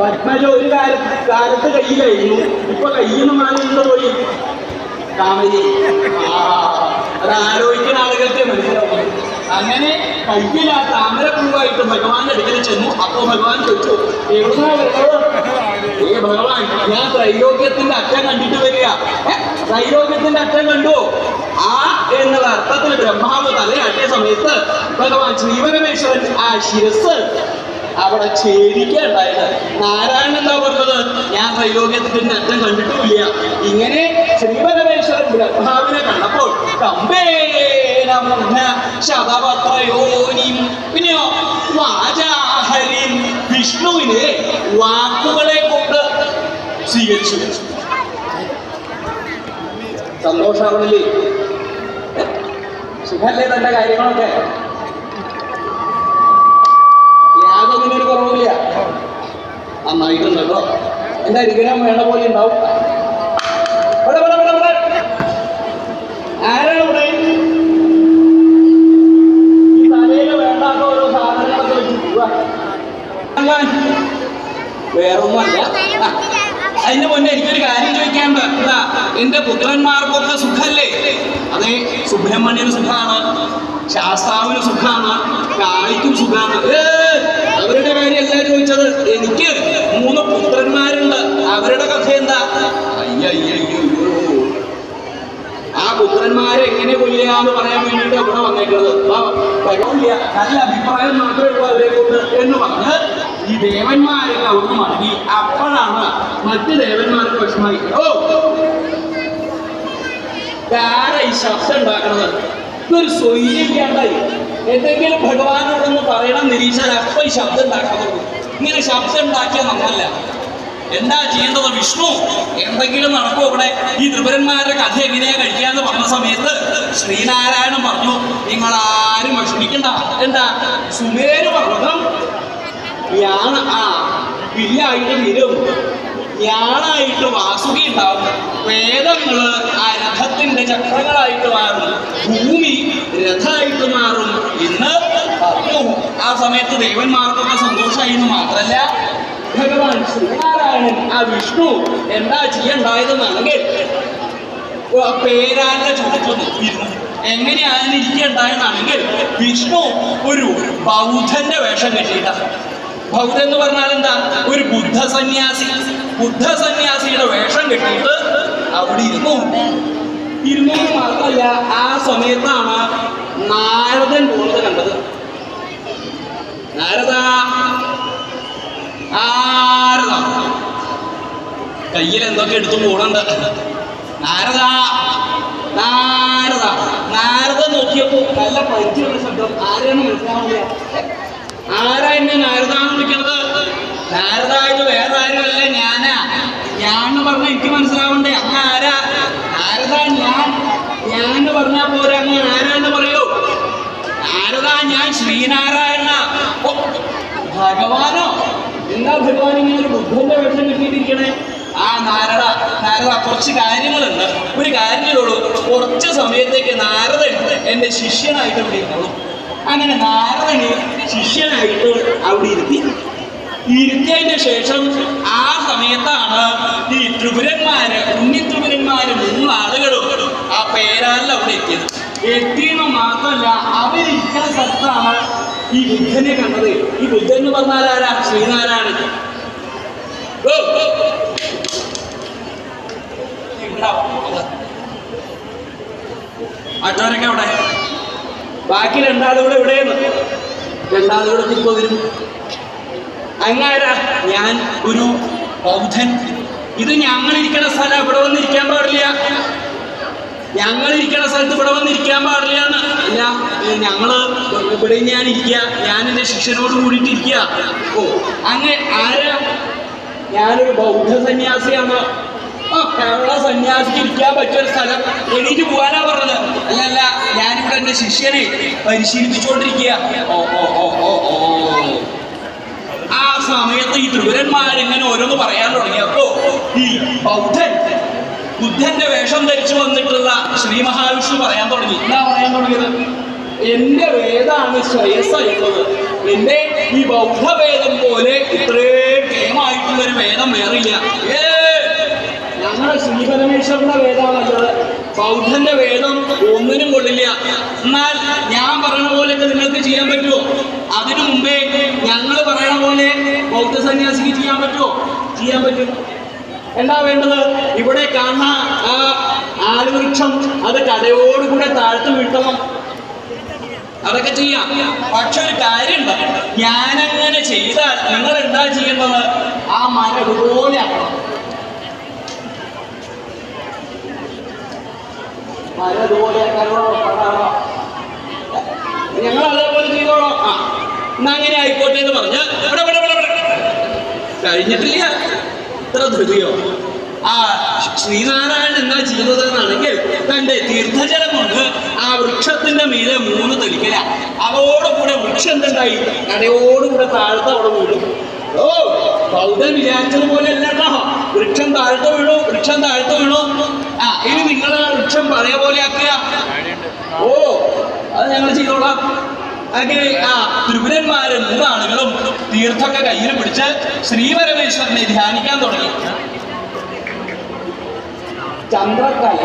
പത്മജ ഒരു കാലത്ത് കാലത്ത് കയ്യിലായിരുന്നു ഇപ്പൊ കയ്യിൽ നിന്ന് മാനുണ്ട് പോയി? കാമരി അത് ആലോചിക്കുന്ന ആളുകൾക്ക് മനസ്സിലാവും. അങ്ങനെ കയ്യിൽ ആ താമരപ്പൂവായിട്ട് ഭഗവാന്റെ അടുക്കൽ ചെന്നു. അപ്പോ ഭഗവാൻ ചോദിച്ചു ഏ ഭഗവാൻ ഞാൻ ത്രൈലോക്യത്തിന്റെ അച്ഛൻ കണ്ടിട്ട് വരിക. ത്രൈലോക്യത്തിന്റെ അച്ഛൻ കണ്ടു? ആ എന്നുള്ള അർത്ഥത്തിൽ ബ്രഹ്മാവ് തലയാട്ടിയ സമയത്ത് ഭഗവാൻ ശ്രീപരമേശ്വരൻ ആ ശിരസ് അവിടെ ചേരിക്കുണ്ടായത് നാരായണൻ എന്താ പറഞ്ഞത്? ഞാൻ ത്രൈലോക്യത്തിന്റെ അറ്റം കണ്ടിട്ടുമില്ല. ഇങ്ങനെ ശ്രീപരമേശ്വരൻ ബ്രഹ്മാവിനെ കണ്ടപ്പോൾ ശതപത്രയോനിയും പിന്നെയോ വാചാഹരി വിഷ്ണുവിനെ വാക്കുകളെ കൊണ്ട് സ്വീകരിച്ചു. സന്തോഷാവണില്ലേ? സുഖല്ലേ തന്റെ കാര്യങ്ങളൊക്കെ? യാതൊന്നിനൊരു ആ നന്നായിട്ടുണ്ട് കേട്ടോ എന്റെ അനുഗ്രഹം വേണ്ട പോലെ ഉണ്ടാവും. ആരാണ് വേറൊന്നുമല്ല. അതിന്റെ മുന്നേ എനിക്കൊരു കാര്യം ചോദിക്കാണ്ട് എന്റെ പുത്രന്മാർക്കൊക്കെ സുഖല്ലേ? അതെ സുബ്രഹ്മണ്യന് സുഖാണ്. ശാസ്താവിന് സുഖാണ്. കാളിക്കും സുഖാണ്. ഏ, അവരുടെ കാര്യമല്ല ചോദിച്ചത്. എനിക്ക് മൂന്ന് പുത്രന്മാരുണ്ട്. അവരുടെ കഥ എന്താ? അയ്യോ ആ പുത്രന്മാരെ എങ്ങനെ കൊല്ലാന്ന് പറയാൻ വേണ്ടിയിട്ട് ഇവിടെ വന്നേക്കുന്നത്. നല്ല അഭിപ്രായം മാത്രമേ ഉള്ളൂ അവരെ കൊണ്ട് എന്ന് പറഞ്ഞ് ഈ ദേവന്മാരെല്ലാം ഒന്ന് മടങ്ങി. അപ്പോഴാണ് മറ്റ് ദേവന്മാർക്ക് വിഷമായി ഓ ആരാ ഈ ശബ്ദം ഉണ്ടാക്കണത്? ഇതൊരു സ്വൈര്യണ്ടായി എന്തെങ്കിലും ഭഗവാനോടൊന്ന് പറയണം നിരീക്ഷാൻ അപ്പൊ ഈ ശബ്ദം ഉണ്ടാക്കുന്നുള്ളൂ ഇങ്ങനെ ശബ്ദം ഉണ്ടാക്കിയ നമ്മളല്ല എന്താ ചെയ്യേണ്ടത് വിഷ്ണു? എന്തെങ്കിലും നടക്കും ഇവിടെ? ഈ ത്രിപുരന്മാരുടെ കഥ എങ്ങനെയാ കഴിക്കാന്ന് പറഞ്ഞ സമയത്ത് ശ്രീനാരായണൻ പറഞ്ഞു നിങ്ങൾ ആരും വിഷമിക്കണ്ട. എന്താ? സുമേര് പർവതം യാണ ആ വില്ലായിട്ട് വരും യാണായിട്ട് വാസുകി ഉണ്ടാവും. വേദങ്ങൾ ആ രഥത്തിന്റെ ചക്രങ്ങളായിട്ട് മാറും ഭൂമി രഥമായിട്ട് മാറും പറഞ്ഞു ആ സമയത്ത് ദൈവന്മാർക്കൊക്കെ സന്തോഷമായി എന്ന് മാത്രല്ല ഭഗവാൻ ശ്രീനാരായണൻ ആ വിഷ്ണു. എന്താ ചെയ്യണ്ടായതെന്നാണെങ്കിൽ പേരാന്റെ നിർത്തിയിരുന്നു എങ്ങനെയാണ് ഇരിക്കണ്ടായെന്നാണെങ്കിൽ വിഷ്ണു ഒരു ബൗദ്ധന്റെ വേഷം കെട്ടിയിട്ടാണ് ബൗദ്ധ എന്ന് പറഞ്ഞാൽ എന്താ? ഒരു ബുദ്ധ സന്യാസി ബുദ്ധ സന്യാസിയുടെ വേഷം കെട്ടിയിട്ട് അവിടെ ഇരുന്നു. ഇരുന്നു മാത്രമല്ല ആ സമയത്താണ് നാരദൻ പോകുന്നത് കണ്ടത്. നാരദ ആരതാ? കയ്യിൽ എന്തൊക്കെ എടുത്തു പോണുണ്ട് നാരദ നാരദ നാരദ നോക്കിയപ്പോ നല്ല പരിചയമുള്ള ശബ്ദം. ആരെയാണ് മനസ്സിലാവില്ല ആരാ എന്നെ നാരദാന്ന് വിളിക്കുന്നത് നാരദ ഇത് വേറെ ആരുമല്ല ഞാനാ. ഞാൻ എന്ന് പറഞ്ഞാൽ എനിക്ക് മനസ്സിലാവണ്ടേ അങ്ങ് ആരാ? നാരദ ഞാൻ. ഞാൻ എന്ന് പറഞ്ഞാൽ പോരാ അങ്ങ് ആരാന്ന് പറയൂ. നാരദ ഞാൻ ശ്രീനാരായണ ഭഗവാനോ? എന്താ ഭഗവാൻ ഇങ്ങനെ ഒരു ബുദ്ധന്റെ വേഷം കിട്ടിയിരിക്കണേ? ആ നാരദ നാരദ കുറച്ച് കാര്യങ്ങളുണ്ട്. ഒരു കാര്യങ്ങളുള്ളൂ കുറച്ച് സമയത്തേക്ക് നാരദൻ എന്റെ ശിഷ്യനായിട്ട് ഇവിടെ ഇരുന്നോളൂ. അങ്ങനെ നാരദന് ശിഷ്യനായിട്ട് അവിടെ ഇരുത്തി. ഇരുത്തിയതിന്റെ ശേഷം ആ സമയത്താണ് ഈ ത്രിപുരന്മാര് ഉണ്ണി ത്രിപുരന്മാര് മൂന്ന് ആളുകളും ആ പേരാലിൽ അവിടെ എത്തിയത്. എത്തിയെന്ന് മാത്രമല്ല അവരിരിക്കുന്ന സ്ഥലത്താണ് ഈ ബുദ്ധനെ കണ്ടത്? ഈ ബുദ്ധൻ എന്ന് പറഞ്ഞാൽ ആരാ? ശ്രീനാരായണൻ. മറ്റവരൊക്കെ അവിടെ ബാക്കി രണ്ടാളുകൂടെ എവിടെയെന്ന്? രണ്ടാളുകൂടെ ഇപ്പൊ വരും. അങ്ങാരാ? ഞാൻ ഒരു ബൗദ്ധൻ. ഇത് ഞങ്ങൾ ഇരിക്കുന്ന സ്ഥലം. ഇവിടെ വന്നിരിക്കാൻ പാടില്ല. ഞങ്ങൾ ഇരിക്കുന്ന സ്ഥലത്ത് ഇവിടെ വന്നിരിക്കാൻ പാടില്ല. ഏ, ഞങ്ങൾ ഇവിടെ ഞാൻ ഇരിക്കുക. ഞാൻ എന്റെ ശിഷ്യനോട് കൂടിയിട്ട് ഇരിക്കുക. ഓ അങ്ങനെ ആരാ? ഞാനൊരു ബൗദ്ധ സന്യാസിയാണ്. കേരള സന്യാസിക്ക് ഇരിക്കാൻ പറ്റിയ ഒരു സ്ഥലം. എണീറ്റ് പോകാനാ പറഞ്ഞത്. അല്ലല്ല ഞാനിവിടെ എന്റെ ശിഷ്യനെ പരിശീലിപ്പിച്ചുകൊണ്ടിരിക്കുക. ഓ ഓ ഓ ഓ ഓ. ആ സമയത്ത് ഈ ഇങ്ങനെ ഓരോന്ന് പറയാൻ തുടങ്ങിയപ്പോ ഈ ബൗദ്ധൻ ബുദ്ധന്റെ വേഷം ധരിച്ചു വന്നിട്ടുള്ള ശ്രീ മഹാവിഷ്ണു പറയാൻ തുടങ്ങി. എന്താ പറയാൻ തുടങ്ങിയത്? എന്റെ വേദാണ് ശ്രേയസ്സായിട്ടുള്ളത് എന്റെ ഈ ബൗദ്ധ വേദം പോലെ ഇത്രയും കേമായിട്ടുള്ള വേദം വേറില്ല. ഞങ്ങളുടെ ശ്രീപരമേശ്വരന്റെ വേദമാണുള്ളത് ബൗദ്ധന്റെ വേദം ഒന്നിനും കൊള്ളില്ല. എന്നാൽ ഞാൻ പറഞ്ഞ പോലെ നിങ്ങൾക്ക് ചെയ്യാൻ പറ്റുമോ? അതിനു മുമ്പേ ഞങ്ങൾ പറയണ പോലെ ബൗദ്ധ സന്യാസിക്ക് ചെയ്യാൻ പറ്റുമോ? ചെയ്യാൻ പറ്റും. എന്താ വേണ്ടത്? ഇവിടെ കാണുന്ന ആ ആലുവൃക്ഷം അത് കടയോടുകൂടെ താഴ്ത്തു വീട്ടണം അതൊക്കെ ചെയ്യാം. പക്ഷെ ഒരു കാര്യമുണ്ട്. ഞാനങ്ങനെ ചെയ്താൽ നിങ്ങൾ എന്താ ചെയ്യേണ്ടത്? ആ മരം ഇതുപോലെ ആക്കണം. ഞങ്ങൾ അതേപോലെ ചെയ്തോളാം. ആ എന്നാ അങ്ങനെ ആയിക്കോട്ടെ എന്ന് പറഞ്ഞ്. കഴിഞ്ഞിട്ടില്ല. ഇത്ര ധൃതിയോ ആ ശ്രീനാരായണൻ എന്താ ചെയ്തത് എന്നാണെങ്കിൽ തന്റെ തീർത്ഥജലം കൊണ്ട് ആ വൃക്ഷത്തിന്റെ മീതെ മൂന്ന് തെളിക്കല അതോടുകൂടെ വൃക്ഷം എന്തുണ്ടായി കടയോടുകൂടെ താഴ്ത്ത അവിടെ വീഴും ഓ ബൗദ്ധൻ വിചാരിച്ചത് പോലെ അല്ല കേട്ടോ. വൃക്ഷം താഴ്ത്ത വീണു വൃക്ഷം താഴ്ത്ത വീണു. ആ ഇനി നിങ്ങൾ ആ വൃക്ഷം പഴയ പോലെ ആക്കുക. ഓ അത് ഞങ്ങൾ ചെയ്തോളാം. അങ്ങനെ ആ ത്രിപുരന്മാര് നൂറാളുകളും തീർത്ഥമൊക്കെ കയ്യിൽ പിടിച്ച് ശ്രീപരമേശ്വരനെ ധ്യാനിക്കാൻ തുടങ്ങി. ചന്ദ്രക്കല